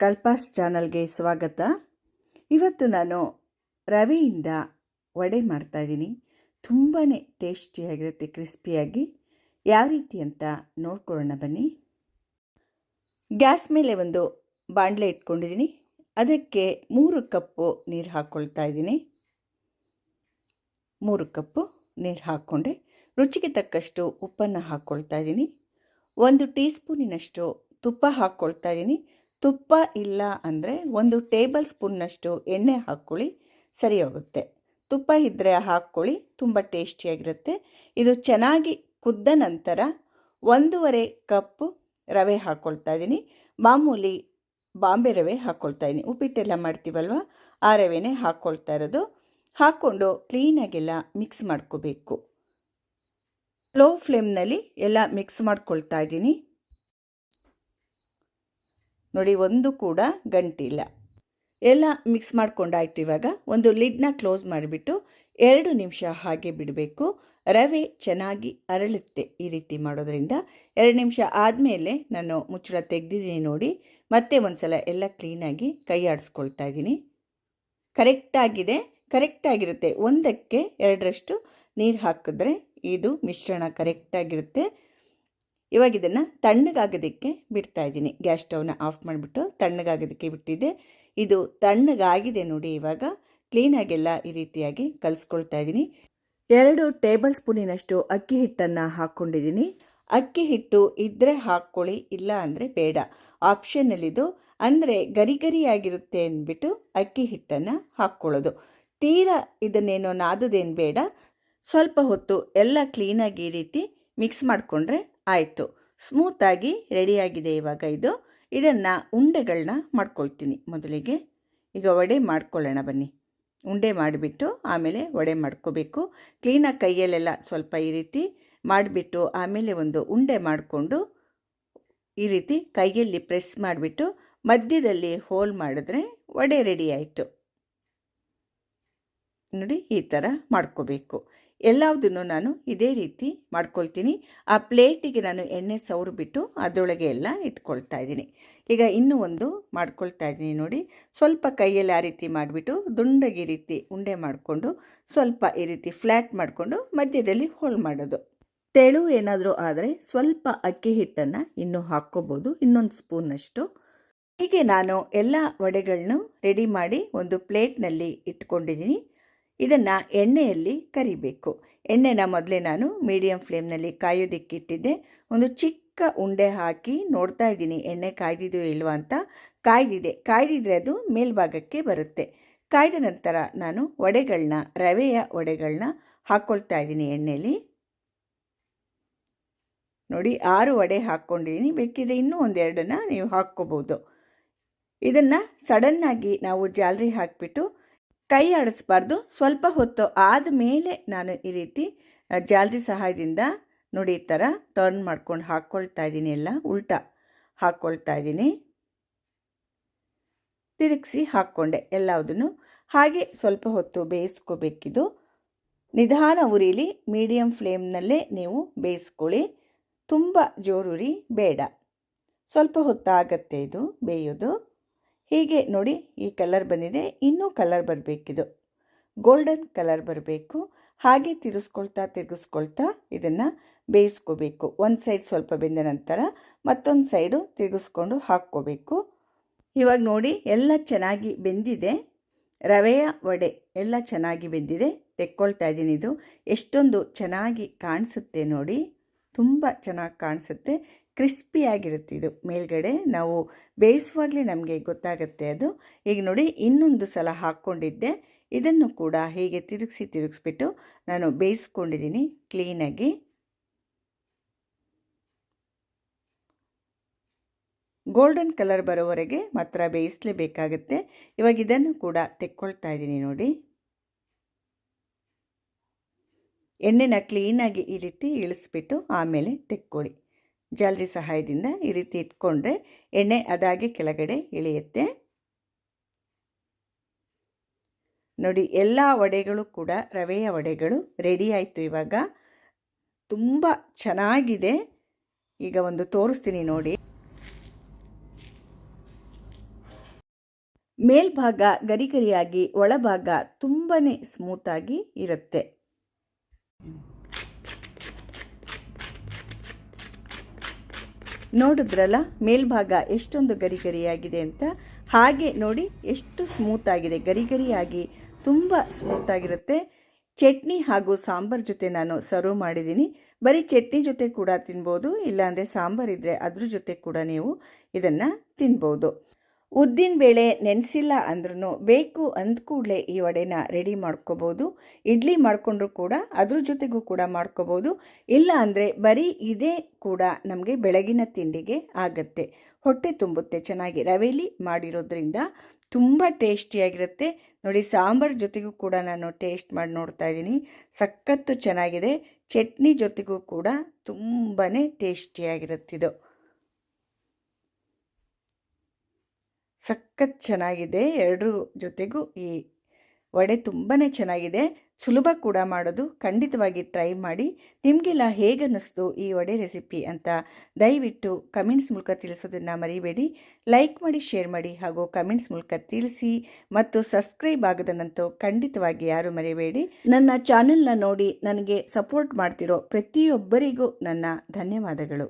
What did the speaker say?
ಕಲ್ಪಾಸ್ ಚಾನಲ್ಗೆ ಸ್ವಾಗತ. ಇವತ್ತು ನಾನು ರವೆಯಿಂದ ವಡೆ ಮಾಡ್ತಾಯಿದ್ದೀನಿ ತುಂಬಾ ಟೇಸ್ಟಿಯಾಗಿರುತ್ತೆ, ಕ್ರಿಸ್ಪಿಯಾಗಿ. ಯಾವ ರೀತಿ ಅಂತ ನೋಡ್ಕೊಳ್ಳೋಣ ಬನ್ನಿ. ಗ್ಯಾಸ್ ಮೇಲೆ ಒಂದು ಬಾಣಲೆ ಇಟ್ಕೊಂಡಿದ್ದೀನಿ. ಅದಕ್ಕೆ ಮೂರು ಕಪ್ಪು ನೀರು ಹಾಕ್ಕೊಳ್ತಾ ಇದ್ದೀನಿ. ಮೂರು ಕಪ್ಪು ನೀರು ಹಾಕ್ಕೊಂಡೆ. ರುಚಿಗೆ ತಕ್ಕಷ್ಟು ಉಪ್ಪನ್ನು ಹಾಕ್ಕೊಳ್ತಾ ಇದ್ದೀನಿ. ಒಂದು ಟೀ ಸ್ಪೂನಿನಷ್ಟು ತುಪ್ಪ ಹಾಕ್ಕೊಳ್ತಾ ಇದ್ದೀನಿ. ತುಪ್ಪ ಇಲ್ಲ ಅಂದರೆ ಒಂದು ಟೇಬಲ್ ಸ್ಪೂನ್ನಷ್ಟು ಎಣ್ಣೆ ಹಾಕ್ಕೊಳ್ಳಿ ಸರಿ ಹೋಗುತ್ತೆ ತುಪ್ಪ ಇದ್ದರೆ ಹಾಕ್ಕೊಳ್ಳಿ, ತುಂಬ ಟೇಸ್ಟಿಯಾಗಿರುತ್ತೆ. ಇದು ಚೆನ್ನಾಗಿ ಕುದ್ದ ನಂತರ ಒಂದೂವರೆ ಕಪ್ಪು ರವೆ ಹಾಕ್ಕೊಳ್ತಾ ಇದ್ದೀನಿ. ಮಾಮೂಲಿ ಬಾಂಬೆ ರವೆ ಹಾಕ್ಕೊಳ್ತಾ ಇದ್ದೀನಿ. ಉಪ್ಪಿಟ್ಟೆಲ್ಲ ಮಾಡ್ತೀವಲ್ವ, ಆ ರವೆನೇ ಹಾಕ್ಕೊಳ್ತಾ ಇರೋದು. ಹಾಕ್ಕೊಂಡು ಕ್ಲೀನಾಗೆಲ್ಲ ಮಿಕ್ಸ್ ಮಾಡ್ಕೋಬೇಕು. ಲೋ ಫ್ಲೇಮ್ನಲ್ಲಿ ಎಲ್ಲ ಮಿಕ್ಸ್ ಮಾಡ್ಕೊಳ್ತಾ ಇದ್ದೀನಿ. ನೋಡಿ, ಒಂದು ಕೂಡ ಗಂಟಿಲ್ಲ. ಎಲ್ಲ ಮಿಕ್ಸ್ ಮಾಡ್ಕೊಂಡಾಯ್ತು ಇವಾಗ. ಒಂದು ಲಿಡ್ನ ಕ್ಲೋಸ್ ಮಾಡಿಬಿಟ್ಟು ಎರಡು ನಿಮಿಷ ಹಾಗೆ ಬಿಡಬೇಕು. ರವೆ ಚೆನ್ನಾಗಿ ಅರಳುತ್ತೆ ಈ ರೀತಿ ಮಾಡೋದ್ರಿಂದ. ಎರಡು ನಿಮಿಷ ಆದಮೇಲೆ ನಾನು ಮುಚ್ಚಳ ತೆಗೆದಿದ್ದೀನಿ ನೋಡಿ. ಮತ್ತೆ ಒಂದು ಸಲ ಎಲ್ಲ ಕ್ಲೀನಾಗಿ ಕೈ ಆಡಿಸ್ಕೊಳ್ತಾ ಇದ್ದೀನಿ. ಕರೆಕ್ಟಾಗಿದೆ ಕರೆಕ್ಟಾಗಿರುತ್ತೆ ಒಂದಕ್ಕೆ ಎರಡರಷ್ಟು ನೀರು ಹಾಕಿದ್ರೆ ಇದು ಮಿಶ್ರಣ ಕರೆಕ್ಟಾಗಿರುತ್ತೆ ಇವಾಗ ಇದನ್ನು ತಣ್ಣಗಾಗೋದಕ್ಕೆ ಬಿಡ್ತಾ ಇದ್ದೀನಿ. ಗ್ಯಾಸ್ ಸ್ಟವ್ನ ಆಫ್ ಮಾಡಿಬಿಟ್ಟು ತಣ್ಣಗಾಗೋದಕ್ಕೆ ಬಿಟ್ಟಿದ್ದೆ. ಇದು ತಣ್ಣಗಾಗಿದೆ ನೋಡಿ, ಇವಾಗ ಕ್ಲೀನಾಗೆಲ್ಲ ಈ ರೀತಿಯಾಗಿ ಕಲಿಸ್ಕೊಳ್ತಾ ಇದ್ದೀನಿ. ಎರಡು ಟೇಬಲ್ ಸ್ಪೂನಿನಷ್ಟು ಅಕ್ಕಿ ಹಿಟ್ಟನ್ನು ಹಾಕ್ಕೊಂಡಿದ್ದೀನಿ. ಅಕ್ಕಿ ಹಿಟ್ಟು ಇದ್ದರೆ ಹಾಕ್ಕೊಳ್ಳಿ, ಇಲ್ಲ ಅಂದರೆ ಬೇಡ. ಆಪ್ಷನಲ್ಲಿದು ಅಂದರೆ ಗರಿ ಗರಿಯಾಗಿರುತ್ತೆ ಅಂದ್ಬಿಟ್ಟು ಅಕ್ಕಿ ಹಿಟ್ಟನ್ನು ಹಾಕ್ಕೊಳ್ಳೋದು. ತೀರಾ ಇದನ್ನೇನೋ ನಾದುದೇನು ಬೇಡ. ಸ್ವಲ್ಪ ಹೊತ್ತು ಎಲ್ಲ ಕ್ಲೀನಾಗಿ ಈ ರೀತಿ ಮಿಕ್ಸ್ ಮಾಡಿಕೊಂಡ್ರೆ ಆಯಿತು. ಸ್ಮೂತಾಗಿ ರೆಡಿಯಾಗಿದೆ ಇವಾಗ ಇದು. ಇದನ್ನು ಉಂಡೆಗಳನ್ನ ಮಾಡ್ಕೊಳ್ತೀನಿ ಮೊದಲಿಗೆ. ಈಗ ವಡೆ ಮಾಡ್ಕೊಳ್ಳೋಣ ಬನ್ನಿ. ಉಂಡೆ ಮಾಡಿಬಿಟ್ಟು ಆಮೇಲೆ ವಡೆ ಮಾಡ್ಕೋಬೇಕು. ಕ್ಲೀನಾಗಿ ಕೈಯಲ್ಲೆಲ್ಲ ಸ್ವಲ್ಪ ಈ ರೀತಿ ಮಾಡಿಬಿಟ್ಟು ಆಮೇಲೆ ಒಂದು ಉಂಡೆ ಮಾಡಿಕೊಂಡು ಈ ರೀತಿ ಕೈಯಲ್ಲಿ ಪ್ರೆಸ್ ಮಾಡಿಬಿಟ್ಟು ಮಧ್ಯದಲ್ಲಿ ಹೋಲ್ ಮಾಡಿದ್ರೆ ವಡೆ ರೆಡಿ ಆಯಿತು. ನೋಡಿ ಈ ಥರ ಮಾಡ್ಕೋಬೇಕು. ಎಲ್ಲದನ್ನು ನಾನು ಇದೇ ರೀತಿ ಮಾಡ್ಕೊಳ್ತೀನಿ. ಆ ಪ್ಲೇಟಿಗೆ ನಾನು ಎಣ್ಣೆ ಸೌರು ಬಿಟ್ಟು ಅದರೊಳಗೆ ಎಲ್ಲ ಇಟ್ಕೊಳ್ತಾ ಇದ್ದೀನಿ. ಈಗ ಇನ್ನೂ ಒಂದು ಮಾಡ್ಕೊಳ್ತಾ ಇದ್ದೀನಿ ನೋಡಿ. ಸ್ವಲ್ಪ ಕೈಯಲ್ಲಿ ಆ ರೀತಿ ಮಾಡಿಬಿಟ್ಟು ದುಂಡಗೆ ರೀತಿ ಉಂಡೆ ಮಾಡಿಕೊಂಡು ಸ್ವಲ್ಪ ಈ ರೀತಿ ಫ್ಲ್ಯಾಟ್ ಮಾಡಿಕೊಂಡು ಮಧ್ಯದಲ್ಲಿ ಹೋಲ್ ಮಾಡೋದು. ತೆಳು ಏನಾದರೂ ಆದರೆ ಸ್ವಲ್ಪ ಅಕ್ಕಿ ಹಿಟ್ಟನ್ನು ಇನ್ನೂ ಹಾಕ್ಕೋಬೋದು. ಇನ್ನೊಂದು ಸ್ಪೂನಷ್ಟು ಹೀಗೆ ನಾನು ಎಲ್ಲ ವಡೆಗಳನ್ನು ರೆಡಿ ಮಾಡಿ ಒಂದು ಪ್ಲೇಟ್ನಲ್ಲಿ ಇಟ್ಕೊಂಡಿದ್ದೀನಿ. ಇದನ್ನು ಎಣ್ಣೆಯಲ್ಲಿ ಕರಿಬೇಕು. ಎಣ್ಣೆನ ಮೊದಲೇ ನಾನು ಮೀಡಿಯಂ ಫ್ಲೇಮ್ನಲ್ಲಿ ಕಾಯೋದಿಕ್ಕಿಟ್ಟಿದ್ದೆ. ಒಂದು ಚಿಕ್ಕ ಉಂಡೆ ಹಾಕಿ ನೋಡ್ತಾ ಇದ್ದೀನಿ, ಎಣ್ಣೆ ಕಾಯ್ದಿದೆಯೋ ಇಲ್ವಾ ಅಂತ. ಕಾಯ್ದಿದೆ. ಕಾಯ್ದಿದ್ರೆ ಅದು ಮೇಲ್ಭಾಗಕ್ಕೆ ಬರುತ್ತೆ. ಕಾಯ್ದ ನಂತರ ನಾನು ವಡೆಗಳನ್ನ ರವೆಯ ವಡೆಗಳನ್ನ ಹಾಕ್ಕೊಳ್ತಾ ಇದ್ದೀನಿ ಎಣ್ಣೆಯಲ್ಲಿ ನೋಡಿ, ಆರು ವಡೆ ಹಾಕ್ಕೊಂಡಿದ್ದೀನಿ. ಬೇಕಿದ್ರೆ ಇನ್ನೂ ಒಂದೆರಡನ್ನ ನೀವು ಹಾಕ್ಕೋಬೋದು. ಇದನ್ನು ಸಡನ್ನಾಗಿ ನಾವು ಜಾಲರಿ ಹಾಕಿಬಿಟ್ಟು ಕೈ ಆಡಿಸ್ಬಾರ್ದು ಸ್ವಲ್ಪ ಹೊತ್ತು ಆದಮೇಲೆ ನಾನು ಈ ರೀತಿ ಜಾಲರಿ ಸಹಾಯದಿಂದ ನೋಡಿ ಈ ಥರ ಟರ್ನ್ ಮಾಡ್ಕೊಂಡು ಹಾಕ್ಕೊಳ್ತಾ ಇದ್ದೀನಿ ಎಲ್ಲ. ಉಲ್ಟಾ ಹಾಕ್ಕೊಳ್ತಾ ಇದ್ದೀನಿ. ತಿರುಗಿಸಿ ಹಾಕ್ಕೊಂಡೆ ಎಲ್ಲದನ್ನು ಹಾಗೆ ಸ್ವಲ್ಪ ಹೊತ್ತು ಬೇಯಿಸ್ಕೋಬೇಕಿದು. ನಿಧಾನ ಉರಿಲಿ, ಮೀಡಿಯಂ ಫ್ಲೇಮ್ನಲ್ಲೇ ನೀವು ಬೇಯಿಸ್ಕೊಳ್ಳಿ. ತುಂಬ ಜೋರುರಿ, ಬೇಡ. ಸ್ವಲ್ಪ ಹೊತ್ತಾಗತ್ತೆ ಇದು ಬೇಯೋದು. ಹೀಗೆ ನೋಡಿ ಈ ಕಲರ್ ಬಂದಿದೆ. ಇನ್ನೂ ಕಲರ್ ಬರಬೇಕಿದು. ಗೋಲ್ಡನ್ ಕಲರ್ ಬರಬೇಕು. ಹಾಗೆ ತಿರುಗಿಸ್ಕೊಳ್ತಾ ತಿರುಗಿಸ್ಕೊಳ್ತಾ ಇದನ್ನು ಬೇಯಿಸ್ಕೋಬೇಕು. ಒಂದು ಸೈಡ್ ಸ್ವಲ್ಪ ಬೆಂದ ನಂತರ ಮತ್ತೊಂದು ಸೈಡು ತಿರುಗಿಸ್ಕೊಂಡು ಹಾಕ್ಕೋಬೇಕು. ಇವಾಗ ನೋಡಿ ಎಲ್ಲ ಚೆನ್ನಾಗಿ ಬೆಂದಿದೆ. ರವೆಯ ವಡೆ ಎಲ್ಲ ಚೆನ್ನಾಗಿ ಬೆಂದಿದೆ. ತೆಕ್ಕೊಳ್ತಾ ಇದ್ದೀನಿ ಇದು. ಎಷ್ಟೊಂದು ಚೆನ್ನಾಗಿ ಕಾಣಿಸುತ್ತೆ ನೋಡಿ. ತುಂಬ ಚೆನ್ನಾಗಿ ಕಾಣಿಸುತ್ತೆ. ಕ್ರಿಸ್ಪಿಯಾಗಿರುತ್ತೆ ಇದು. ಮೇಲ್ಗಡೆ ನಾವು ಬೇಯಿಸುವಾಗಲೇ ನಮಗೆ ಗೊತ್ತಾಗುತ್ತೆ ಅದು. ಈಗ ನೋಡಿ, ಇನ್ನೊಂದು ಸಲ ಹಾಕ್ಕೊಂಡಿದ್ದೆ. ಇದನ್ನು ಕೂಡ ಹೀಗೆ ತಿರುಗಿಸಿ ತಿರುಗಿಸ್ಬಿಟ್ಟು ನಾನು ಬೇಯಿಸ್ಕೊಂಡಿದ್ದೀನಿ ಕ್ಲೀನಾಗಿ. ಗೋಲ್ಡನ್ ಕಲರ್ ಬರೋವರೆಗೆ ಮಾತ್ರ ಬೇಯಿಸಲೇಬೇಕಾಗತ್ತೆ ಇವಾಗ ಇದನ್ನು ಕೂಡ ತೆಕ್ಕೊಳ್ತಾ ಇದ್ದೀನಿ ನೋಡಿ. ಎಣ್ಣೆನ ಕ್ಲೀನಾಗಿ ಈ ರೀತಿ ಇಳಿಸ್ಬಿಟ್ಟು ಆಮೇಲೆ ತೆಕ್ಕೊಳ್ಳಿ. ಜಾಲರಿ ಸಹಾಯದಿಂದ ಈ ರೀತಿ ಇಟ್ಕೊಂಡ್ರೆ ಎಣ್ಣೆ ಅದಾಗಿ ಕೆಳಗಡೆ ಇಳಿಯುತ್ತೆ. ನೋಡಿ, ಎಲ್ಲ ವಡೆಗಳು ಕೂಡ, ರವೆಯ ವಡೆಗಳು ರೆಡಿ ಆಯಿತು ಇವಾಗ. ತುಂಬ ಚೆನ್ನಾಗಿದೆ. ಈಗ ಒಂದು ತೋರಿಸ್ತೀನಿ ನೋಡಿ. ಮೇಲ್ಭಾಗ ಗರಿಗರಿಯಾಗಿ, ಒಳಭಾಗ ತುಂಬಾ ಸ್ಮೂತಾಗಿ ಇರುತ್ತೆ. ನೋಡಿದ್ರಲ್ಲ, ಮೇಲ್ಭಾಗ ಎಷ್ಟೊಂದು ಗರಿ ಗರಿಯಾಗಿದೆ ಅಂತ? ಹಾಗೆ ನೋಡಿ, ಎಷ್ಟು ಸ್ಮೂತ್ ಆಗಿದೆ. ಗರಿ ಗರಿಯಾಗಿ ತುಂಬ ಸ್ಮೂತ್ ಆಗಿರುತ್ತೆ. ಚಟ್ನಿ ಹಾಗೂ ಸಾಂಬಾರ್ ಜೊತೆ ನಾನು ಸರ್ವ್ ಮಾಡಿದ್ದೀನಿ. ಬರೀ ಚಟ್ನಿ ಜೊತೆ ಕೂಡ ತಿನ್ಬೋದು, ಇಲ್ಲಾಂದರೆ ಸಾಂಬಾರ್ ಇದ್ದರೆ ಅದ್ರ ಜೊತೆ ಕೂಡ ನೀವು ಇದನ್ನು ತಿನ್ಬೋದು. ಉದ್ದಿನ ಬೇಳೆ ನೆನೆಸಿಲ್ಲ ಅಂದ್ರೂ ಬೇಕು ಅಂದ ಕೂಡಲೇ ಈ ವಡೆನ ರೆಡಿ ಮಾಡ್ಕೋಬೋದು. ಇಡ್ಲಿ ಮಾಡಿಕೊಂಡ್ರು ಕೂಡ ಅದ್ರ ಜೊತೆಗೂ ಕೂಡ ಮಾಡ್ಕೋಬೋದು. ಇಲ್ಲ ಅಂದರೆ ಬರೀ ಇದೇ ಕೂಡ ನಮಗೆ ಬೆಳಗಿನ ತಿಂಡಿಗೆ ಆಗತ್ತೆ. ಹೊಟ್ಟೆ ತುಂಬುತ್ತೆ ಚೆನ್ನಾಗಿ. ರವೆಲಿ ಮಾಡಿರೋದ್ರಿಂದ ತುಂಬ ಟೇಸ್ಟಿಯಾಗಿರುತ್ತೆ ನೋಡಿ ಸಾಂಬಾರ್ ಜೊತೆಗೂ ಕೂಡ ನಾನು ಟೇಸ್ಟ್ ಮಾಡಿ ನೋಡ್ತಾ ಇದ್ದೀನಿ. ಸಖತ್ತು ಚೆನ್ನಾಗಿದೆ. ಚಟ್ನಿ ಜೊತೆಗೂ ಕೂಡ ತುಂಬಾ ಟೇಸ್ಟಿಯಾಗಿರುತ್ತಿದು ಸಖತ್ ಚೆನ್ನಾಗಿದೆ. ಎರಡರ ಜೊತೆಗೂ ಈ ವಡೆ ತುಂಬಾ ಚೆನ್ನಾಗಿದೆ. ಸುಲಭ ಕೂಡ ಮಾಡೋದು. ಖಂಡಿತವಾಗಿ ಟ್ರೈ ಮಾಡಿ. ನಿಮಗೆಲ್ಲ ಹೇಗನ್ನಿಸ್ತು ಈ ವಡೆ ರೆಸಿಪಿ ಅಂತ ದಯವಿಟ್ಟು ಕಮೆಂಟ್ಸ್ ಮೂಲಕ ತಿಳಿಸೋದನ್ನು ಮರಿಬೇಡಿ. ಲೈಕ್ ಮಾಡಿ, ಶೇರ್ ಮಾಡಿ ಹಾಗೂ ಕಮೆಂಟ್ಸ್ ಮೂಲಕ ತಿಳಿಸಿ ಮತ್ತು ಸಬ್ಸ್ಕ್ರೈಬ್ ಆಗದನ್ನಂತೂ ಖಂಡಿತವಾಗಿ ಯಾರು ಮರಿಬೇಡಿ. ನನ್ನ ಚಾನೆಲ್ನ ನೋಡಿ ನನಗೆ ಸಪೋರ್ಟ್ ಮಾಡ್ತಿರೋ ಪ್ರತಿಯೊಬ್ಬರಿಗೂ ನನ್ನ ಧನ್ಯವಾದಗಳು.